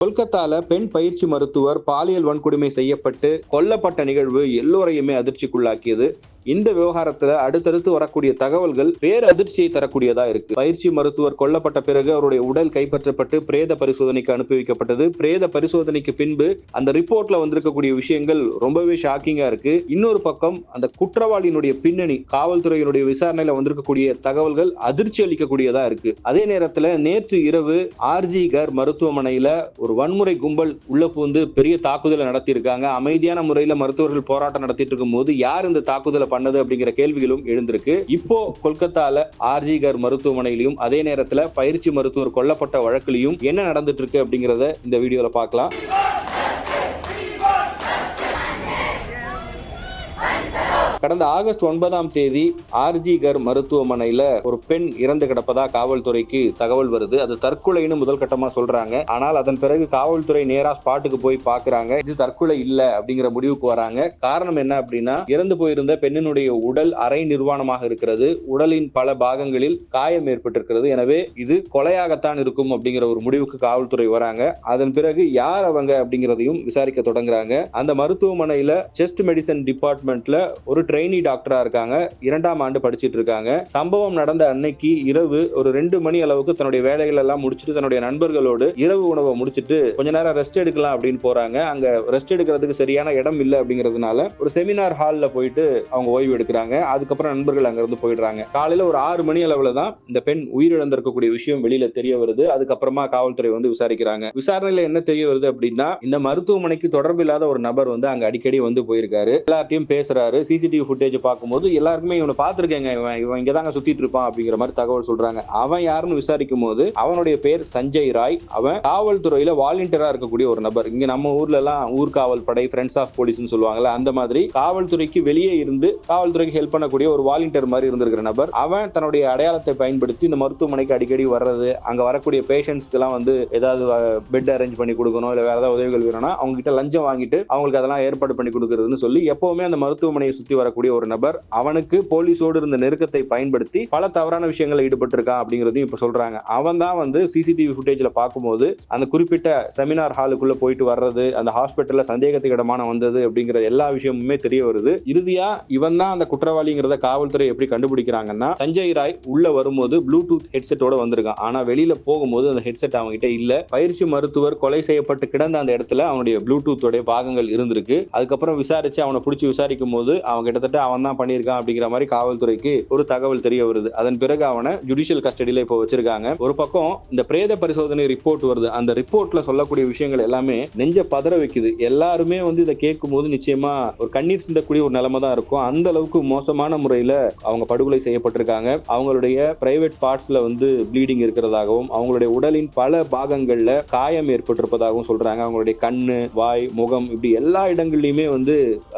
கொல்கத்தால பெண் பயிற்சி மருத்துவர் பாலியல் வன்கொடுமை செய்யப்பட்டு கொல்லப்பட்ட நிகழ்வு எல்லோரையுமே அதிர்ச்சிக்குள்ளாக்கியது. இந்த விவகாரத்துல அடுத்தடுத்து வரக்கூடிய தகவல்கள் பேர் அதிர்ச்சியை தரக்கூடியதா இருக்கு. பயிற்சி மருத்துவர் கொல்லப்பட்ட பிறகு அவருடைய உடல் கைப்பற்றப்பட்டு பிரேத பரிசோதனைக்கு அனுப்பி வைக்கப்பட்டது. பிரேத பரிசோதனைக்கு பின்பு அந்த ரிப்போர்ட்ல வந்திருக்கக்கூடிய விஷயங்கள் ரொம்பவே ஷாக்கிங்கா இருக்கு. இன்னொரு பக்கம் அந்த குற்றவாளியினுடைய பின்னணி காவல்துறையினுடைய விசாரணையில வந்திருக்கக்கூடிய தகவல்கள் அதிர்ச்சி அளிக்கக்கூடியதா இருக்கு. அதே நேரத்துல நேற்று இரவு ஆர்ஜி கர் மருத்துவமனையில ஒரு வன்முறை கும்பல் உள்ள பூந்து பெரிய தாக்குதலை நடத்தியிருக்காங்க. அமைதியான முறையில மருத்துவர்கள் போராட்டம் நடத்திட்டு இருக்கும் போது யார் இந்த தாக்குதலை பண்ணது அப்படிங்கிற கேள்விகளும் எழுந்திருக்கு. இப்போ கொல்கத்தால ஆர்ஜிகர் மருத்துவமனையிலும் அதே நேரத்துல பயிற்சி மருத்துவர் கொல்லப்பட்ட வழக்கிலையும் என்ன நடந்துட்டு இருக்கு அப்படிங்கறத இந்த வீடியோல பார்க்கலாம். கடந்த ஆகஸ்ட் ஒன்பதாம் தேதி ஆர்ஜிகர் மருத்துவமனையில ஒரு பெண் இறந்து கிடப்பதா காவல்துறைக்கு தகவல் வருது. அது தற்கொலைன்னு முதல் கட்டமா சொல்றாங்க. ஆனால் அதன் பிறகு காவல்துறை நேரா ஸ்பாட்டுக்கு போய் பாக்குறாங்க. இது தற்கொலை இல்ல அப்படிங்கிற முடிவுக்கு வராங்க. காரணம் என்ன அப்படின்னா இறந்து போயிருந்த பெண்ணினுடைய உடல் அரை நிர்வாணமாக இருக்கிறது. உடலின் பல பாகங்களில் காயம் ஏற்பட்டிருக்கிறது. எனவே இது கொலையாகத்தான் இருக்கும் அப்படிங்கிற ஒரு முடிவுக்கு காவல்துறை வராங்க. அதன் பிறகு யார் அவங்க அப்படிங்கிறதையும் விசாரிக்க தொடங்குறாங்க. அந்த மருத்துவமனையில செஸ்ட் மெடிசன் டிபார்ட்மெண்ட்ல ஒரு ட்ரெயினி டாக்டரா இருக்காங்க. இரண்டாம் ஆண்டு படிச்சுட்டு இருக்காங்க. சம்பவம் நடந்த அன்னைக்கு இரவு ஒரு ரெண்டு மணி அளவுக்கு தன்னுடைய வேலைகள் எல்லாம் முடிச்சுட்டு தன்னுடைய நண்பர்களோடு இரவு உணவை முடிச்சிட்டு கொஞ்ச நேரம் ரெஸ்ட் எடுக்கலாம் அப்படின்னு போறாங்க. அங்க ரெஸ்ட் எடுக்கிறதுக்கு சரியான இடம் இல்லை அப்படிங்கிறதுனால ஒரு செமினார் ஹால்ல போயிட்டு அவங்க ஓய்வு எடுக்கிறாங்க. அதுக்கப்புறம் நண்பர்கள் அங்கிருந்து போயிடுறாங்க. காலையில ஒரு ஆறு மணி அளவுல தான் இந்த பெண் உயிரிழந்திருக்கக்கூடிய விஷயம் வெளியில தெரிய வருது. அதுக்கப்புறமா காவல்துறை வந்து விசாரிக்கிறாங்க. விசாரணையில என்ன தெரிய வருது அப்படின்னா இந்த மருத்துவமனைக்கு தொடர்பு இல்லாத ஒரு நபர் வந்து அங்க அடிக்கடி வந்து போயிருக்காரு. எல்லார்ட்டையும் பேசுறாரு. சிசிடிவி ஃபுட்டேஜ் பார்க்கும்போது எல்லாருக்குமே இவனை பார்த்துருக்கேங்க. இவன் இவன் இங்கே தாங்க சுத்திட்டு இருப்பான் அப்படிங்கிற மாதிரி தகவல் சொல்றாங்க. அவன் யாருன்னு விசாரிக்கும் போது அவனுடைய பேர் சஞ்சய் ராய். அவன் காவல்துறையில வாலண்டியரா இருக்கக்கூடிய ஒரு நபர். இங்க நம்ம ஊர்ல எல்லாம் ஊர்காவல் படை ஃப்ரெண்ட்ஸ் ஆஃப் போலீஸ்னு சொல்லுவாங்கல்ல அந்த மாதிரி காவல்துறைக்கு வெளியே இருந்து காவல்துறைக்கு ஹெல்ப் பண்ணக்கூடிய ஒரு வாலண்டியர் மாதிரி இருந்திருக்கிற நபர். அவன் தன்னுடைய அடையாளத்தை பயன்படுத்தி இந்த மருத்துவமனைக்கு அடிக்கடி வர்றது அங்க வரக்கூடிய பேஷண்ட்ஸ்க்கு எல்லாம் வந்து ஏதாவது பெட் அரேஞ்ச் பண்ணி கொடுக்கணும் இல்ல வேற ஏதாவது உதவிகள் வேணும்னா அவங்க கிட்ட லஞ்சம் வாங்கிட்டு அவங்களுக்கு அதெல்லாம் ஏற்பாடு பண்ணி கொடுக்கறதுன்னு சொல்லி எப்பவுமே அந்த மருத்துவமனையை சுத்தி வரக்கூடிய ஒரு நபர் அவனுக்கு போலீஸோடு இருந்த நெருக்கத்தை பயன்படுத்தி பல தவறான விஷயங்களை ஈடுபட்டிருக்கான் அப்படிங்கிறதையும் இப்ப சொல்றாங்க. அவன் தான் வந்து சிசிடிவி ஃபுட்டேஜ்ல பார்க்கும்போது அந்த குறிப்பிட்ட செமினார் ஹாலுக்குள்ள போயிட்டு வர்றது அந்த ஹாஸ்பிட்டல்ல சந்தேகத்துக்கு இடமான வந்தது அப்படிங்கிற எல்லா விஷயமுமே தெரிய வருது. இறுதியா இவன் தான் அந்த குற்றவாளிங்கிறத காவல்துறை எப்படி கண்டுபிடிக்கிறாங்கன்னா சஞ்சய் ராய் உள்ள வரும்போது ப்ளூடூத் ஹெட்செட்டோட வந்திருக்கான். ஆனா வெளியில போகும்போது அந்த ஹெட்செட் அவங்க கிட்ட இல்ல. பயிற்சி மருத்துவர் கொலை செய்யப்பட்டு கிடந்த அந்த இடத்துல அவனுடைய ப்ளூடூத்தோடைய பாகங்கள் இருந்திருக்கு. அதுக்கப்புறம் விசாரிச்சு அவனை பிடிச்சி விசாரிக்கும் போது அவங்க கிட்டத்தட்ட அவன் தான் பண்ணியிருக்கான் அப்படிங்கிற மாதிரி காவல்துறைக்கு ஒரு தகவல் தெரிய வருது. அதன் பிறகு அவனை ஜுடிஷியல் கஸ்டடியில இப்போ வச்சிருக்காங்க. ஒரு பக்கம் இந்த பிரேத பரிசோதனை ரிப்போர்ட் வருது. அந்த ரிப்போர்ட்ல சொல்லக்கூடிய விஷயங்கள் எல்லாமே நெஞ்ச பதற வைக்குது. எல்லாருமே வந்து இதை கேட்கும் போது நிச்சயமா ஒரு கண்ணீர் சிந்தக்கூடிய ஒரு நிலைமை தான் இருக்கும். அந்த அளவுக்கு மோசமான முறையில அவங்க படுகொலை செய்யப்பட்டிருக்காங்க. அவங்களுடைய பிரைவேட் பார்ட்ஸ்ல வந்து ப்ளீடிங் இருக்கிறதாகவும் அவங்களுடைய உடலின் பல பாகங்கள்ல காயம் ஏற்பட்டிருப்பதாகவும் சொல்றாங்க. அவங்களுடைய கண்ணு வாய் முகம் இப்படி எல்லா இடங்கள்லயுமே வந்து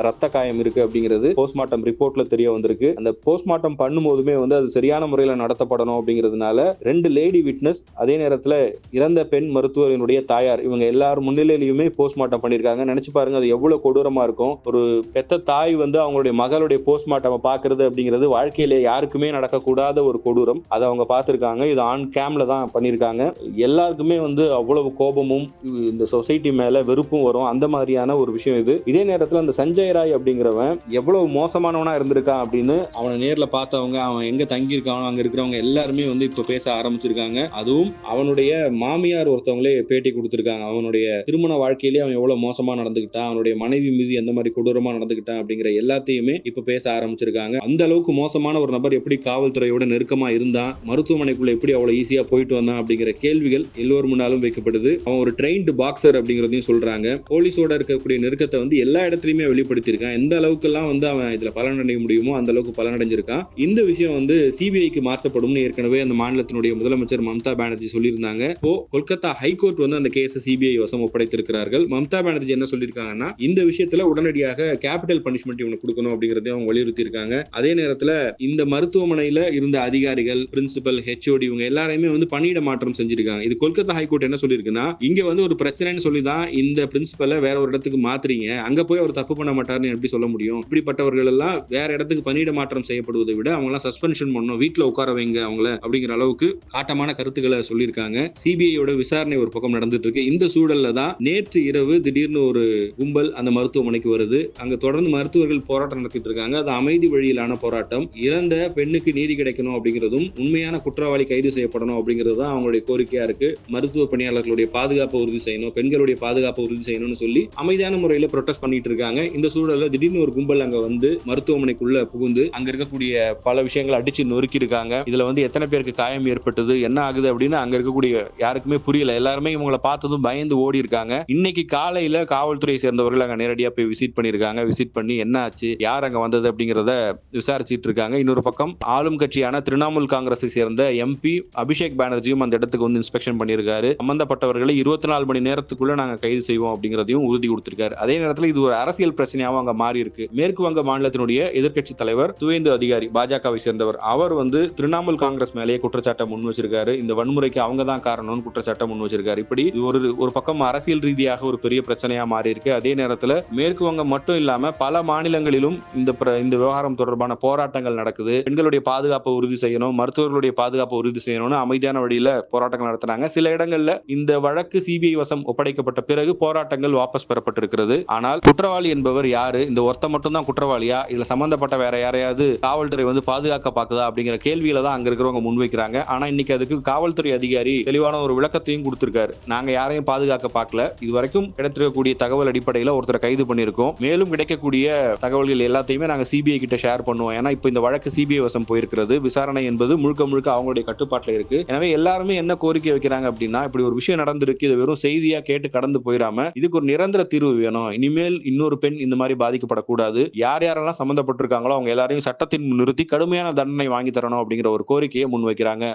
ரத்த காயம் இருக்கு அப்படிங்கிறது போஸ்ட்மார்ட்டம் ரிப்போர்ட்ல தெரிய வந்திருக்கு. அந்த போஸ்ட்மார்ட்டம் பண்ணும்போதுமே வந்து அது சரியான முறையில் நடத்தப்படணும் அப்படிங்கிறதுனால ரெண்டு லேடி விட்னஸ் அதே நேரத்தில் இறந்த பெண் மருத்துவரினுடைய தாயார் இவங்க எல்லாரும் முன்னிலையிலுமே போஸ்ட்மார்ட்டம் பண்ணியிருக்காங்க நினைச்சு பாருங்க அது எவ்வளவு கொடூரமா இருக்கும். ஒரு பெத்த தாய் வந்து அவங்களுடைய மகளுடைய போஸ்ட்மார்ட்டம் பார்க்கறது அப்படிங்கிறது வாழ்க்கையில யாருக்குமே நடக்கக்கூடாத ஒரு கொடூரம். அதை அவங்க பார்த்துருக்காங்க. இது ஆன் கேம்ல தான் பண்ணியிருக்காங்க எல்லாருக்குமே வந்து அவ்வளவு கோபமும் இந்த சொசைட்டி மேல வெறுப்பும் வரும். அந்த மாதிரியான ஒரு விஷயம் இது. இதே நேரத்தில் அந்த சஞ்சய் ராய் அப்படிங்கிறவன் எவ்வளவு மோசமானவனா இருந்திருக்கான் அப்படின்னு அவனை நேரில் பார்த்தவங்க அவன் எங்க தங்கி இருக்கான் அங்க இருக்கிறவங்க எல்லாருமே வந்து இப்போ பேச ஆரம்பிச்சிருக்காங்க. அதுவும் அவனுடைய மாமியார் ஒருத்தவங்களே பேட்டி கொடுத்துருக்காங்க. அவனுடைய திருமண வாழ்க்கையிலேயே அவன் எவ்வளவு மோசமா நடந்துக்கிட்டான் அவனுடைய மனைவி மீது எந்த மாதிரி கொடூரமா நடந்துக்கிட்டான் அப்படிங்கிற எல்லாத்தையுமே இப்போ பேச ஆரம்பிச்சிருக்காங்க. அந்த அளவுக்கு மோசமான ஒரு நபர் எப்படி காவல்துறையோட நெருக்கமா இருந்தான் மருத்துவமனைக்குள்ள எப்படி அவ்வளவு ஈஸியா போயிட்டு வந்தான் அப்படிங்கிற கேள்விகள் எல்லோர் முன்னாலும் வைக்கப்படுது. அவன் ஒரு ட்ரெயின்டு பாக்ஸர் அப்படிங்கிறதையும் சொல்றாங்க. போலீஸோட இருக்கக்கூடிய நெருக்கத்தை வந்து எல்லா இடத்துலயுமே வெளிப்படுத்தியிருக்கான். எந்த அளவுக்குலாம் வந்து அவன் இதுல பலனடைய முடியுமோ அந்த அளவுக்கு பலனடைஞ்சிருக்கான். இந்த விஷயம் வந்து சிபிஐக்கு மாற்றப்படும் ஏற்கனவே அந்த மாநிலத்தினுடைய முதலமைச்சர் மம்தா பானர்ஜி சொல்லியிருந்தாங்க. இப்போ கொல்கத்தா ஹைகோர்ட் வந்து அந்த கேஸை சிபிஐ வசம் ஒப்படைத்திருக்கிறார்கள். மம்தா பானர்ஜி என்ன சொல்லியிருக்காங்கன்னா இந்த விஷயத்துல உடனடியாக கேபிட்டல் பனிஷ்மெண்ட் இவனுக்கு கொடுக்கணும் அப்படிங்கறதையும் அவங்க வலியுறுத்தி இருக்காங்க அதே நேரத்துல இந்த மருத்துவமனையில இருந்த அதிகாரிகள் பிரின்சிபல் ஹெச்ஓடி இவங்க எல்லாரையுமே வந்து பணியிட மாற்றம் செஞ்சிருக்காங்க. இது கொல்கத்தா ஹைகோர்ட் என்ன சொல்லியிருக்குன்னா இங்க வந்து ஒரு பிரச்சனைன்னு சொல்லி தான் இந்த பிரின்சிபலை வேற ஒரு இடத்துக்கு மாத்துறீங்க. அங்க போய் அவர் தப்பு பண்ண மாட்டாருன்னு எப்படி சொல்ல முடியும்? இப்படிப்பட்ட ஒரு அவர்கள் எல்லாம் வேற இடத்துக்கு பணியிட மாற்றம் செய்யப்படுவதை விட அவங்க எல்லாம் சஸ்பென்ஷன் பண்ணணும் வீட்டுல உட்கார வைங்க அவங்கள அப்படிங்கிற அளவுக்கு காட்டமான கருத்துக்களை சொல்லியிருக்காங்க. சிபிஐயோட விசாரணை ஒரு பக்கம் நடந்துட்டு இருக்கு இந்த சூழல்ல தான் நேற்று இரவு திடீர்னு ஒரு கும்பல் அந்த மருத்துவமனைக்கு வருது. அங்க தொடர்ந்து மருத்துவர்கள் போராட்டம் நடத்திட்டு இருக்காங்க அது அமைதி வழியிலான போராட்டம். இறந்த பெண்ணுக்கு நீதி கிடைக்கணும் அப்படிங்கிறதும் உண்மையான குற்றவாளி கைது செய்யப்படணும் அப்படிங்கிறது தான் அவங்களுடைய கோரிக்கையா இருக்கு. மருத்துவ பணியாளர்களுடைய பாதுகாப்பை உறுதி செய்யணும் பெண்களுடைய பாதுகாப்பை உறுதி செய்யணும்னு சொல்லி அமைதியான முறையில ப்ரொடெஸ்ட் பண்ணிட்டு இருக்காங்க இந்த சூழல்ல திடீர்னு ஒரு கும்பல் அங்க வந்து மருத்துவமனைக்குள்ள புகுந்து அங்க இருக்கக்கூடிய பல விஷயங்களை அடிச்சு நொறுக்கி இருக்காங்க இதுல வந்து எத்தனை பேருக்கு காயம் ஏற்பட்டது என்ன ஆகுது அப்படின்னு அங்க இருக்கக்கூடிய யாருக்குமே புரியல. எல்லாருமே இவங்களை பார்த்ததும் பயந்து ஓடி இருக்காங்க இன்னைக்கு காலையில காவல்துறையை சேர்ந்தவர்கள் அங்க நேரடியா போய் விசிட் பண்ணிருக்காங்க விசிட் பண்ணி என்ன ஆச்சு யார் அங்க வந்தது அப்படிங்கறத விசாரிச்சிட்டு இருக்காங்க. இன்னொரு பக்கம் ஆளும் கட்சியான திரிணாமுல் காங்கிரஸை சேர்ந்த எம்பி அபிஷேக் பானர்ஜியும் அந்த இடத்துக்கு வந்து இன்ஸ்பெக்ஷன் பண்ணியிருக்காரு. சம்பந்தப்பட்டவர்களை இருபத்தி நாலு மணி நேரத்துக்குள்ள நாங்க கைது செய்வோம் அப்படிங்கறதையும் உறுதி கொடுத்திருக்காரு. அதே நேரத்தில் இது ஒரு அரசியல் பிரச்சனையாவும் அங்க மாறி இருக்கு மேற்கு வங்க மாநிலத்தினுடைய எதிர்க்கட்சி தலைவர் துவேந்து அதிகாரி பாஜகவை சேர்ந்தவர். அவர் வந்து திரிணாமுல் காங்கிரஸ் மேலேயே குற்றச்சாட்டை முன் வச்சிருக்காரு. இந்த வன்முறைக்கு அவங்க தான் காரணம்னு குற்றச்சாட்டை முன் வச்சிருக்காரு. இப்படி ஒரு ஒரு பக்கம் அரசியல் ரீதியாக ஒரு பெரிய பிரச்சனையா மாறி இருக்கு அதே நேரத்தில் மேற்கு வங்கம் மட்டும் இல்லாம பல மாநிலங்களிலும் இந்த பிர- இந்த விவகாரம் தொடர்பான போராட்டங்கள் நடக்குது. பெண்களுடைய பாதுகாப்பை உறுதி செய்யணும் மருத்துவர்களுடைய பாதுகாப்பை உறுதி செய்யணும்னு அமைதியான வழியில போராட்டங்கள் நடத்துறாங்க சில இடங்கள்ல இந்த வழக்கு சிபிஐ வசம் ஒப்படைக்கப்பட்ட பிறகு போராட்டங்கள் வாபஸ் பெறப்பட்டிருக்கிறது. ஆனால் குற்றவாளி என்பவர் யாரு? இந்த ஒருத்த மட்டும் தான் குற்றவாளியா இதுல சம்பந்தப்பட்ட வேற யாரையாவது காவல்துறை வந்து பாதுகாக்க பாக்குதா அப்படிங்கிற கேள்வியில தான் அங்க இருக்கிறவங்க முன்வைக்கிறாங்க ஆனா இன்னைக்கு அதுக்கு காவல்துறை அதிகாரி தெளிவான ஒரு விளக்கத்தையும் கொடுத்திருக்காரு. நாங்க யாரையும் பாதுகாக்க பார்க்கல இது வரைக்கும் கிடைத்திருக்கக்கூடிய தகவல் அடிப்படையில ஒருத்தரை கைது பண்ணியிருக்கோம். மேலும் கிடைக்கக்கூடிய தகவல்கள் எல்லாத்தையுமே நாங்க சிபிஐ கிட்ட ஷேர் பண்ணுவோம். ஏன்னா இப்போ இந்த வழக்கு சிபிஐ வசம் போயிருக்கிறது. விசாரணை என்பது முழுக்க முழுக்க அவங்களுடைய கட்டுப்பாட்டில் இருக்கு. எனவே எல்லாருமே என்ன கோரிக்கை வைக்கிறாங்க அப்படின்னா இப்படி ஒரு விஷயம் நடந்திருக்கு. இது வெறும் செய்தியா கேட்டு கடந்து போயிடாம இதுக்கு ஒரு நிரந்தர தீர்வு வேணும். இனிமேல் இன்னொரு பெண் இந்த மாதிரி பாதிக்கப்படக்கூடாது. யார் யாரெல்லாம் சம்பந்தப்பட்டிருக்காங்களோ அவங்க எல்லாரையும் சட்டத்தின் நிறுத்தி கடுமையான தண்டனை வாங்கி தரணும் அப்படிங்கிற ஒரு கோரிக்கையை முன்வைக்கிறாங்க.